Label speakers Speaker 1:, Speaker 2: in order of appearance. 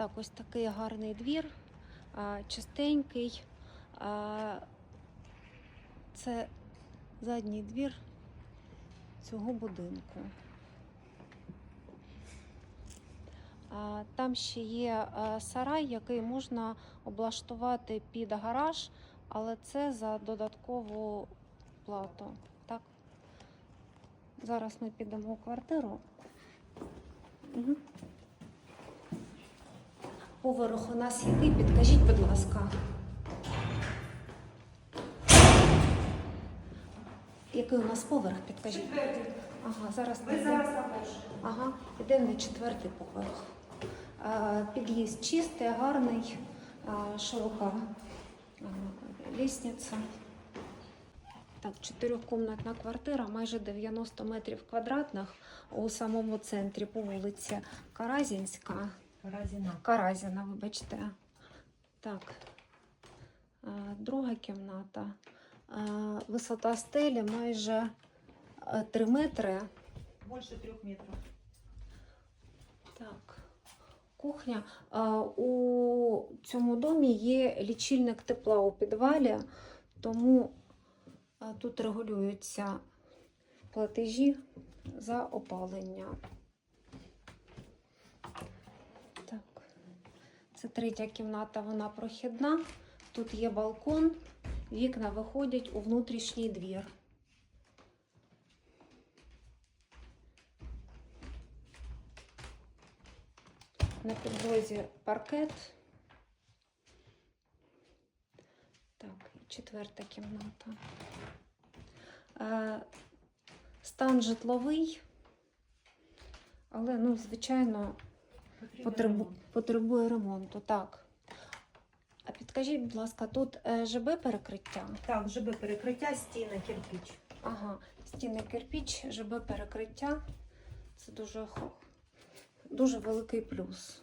Speaker 1: Так, ось такий гарний двір, чистенький. Це задній двір цього будинку. Там ще є сарай, який можна облаштувати під гараж, але це за додаткову плату. Так? Зараз ми підемо у квартиру. Угу. Поверх у нас який? Підкажіть, будь ласка. Який у нас поверх? Підкажіть. Ага, зараз
Speaker 2: Ви зараз на першому.
Speaker 1: Ага, йдемо на четвертий поверх. Під'їзд чистий, гарний, широка лісниця. Так, чотирьохкомнатна квартира, майже 90 метрів квадратних у самому центрі по вулиці Каразінська.
Speaker 2: Разіна.
Speaker 1: Каразіна, вибачте. Так. Друга кімната. Висота стелі майже 3 метри.
Speaker 2: Більше трьох метрів.
Speaker 1: Так, кухня. У цьому домі є лічильник тепла у підвалі, тому тут регулюються платежі за опалення. Так, це третя кімната, вона прохідна. Тут є балкон, вікна виходять у внутрішній двір. На підлозі паркет. Так, і четверта кімната. Е, Стан житловий, але, ну, звичайно, потребу, потребує ремонту. Так. А підкажіть, будь ласка, тут е, ЖБ перекриття?
Speaker 2: Так, ЖБ перекриття, стіни, кирпіч.
Speaker 1: Ага, стіни кирпіч, ЖБ перекриття. Це дуже, дуже великий плюс.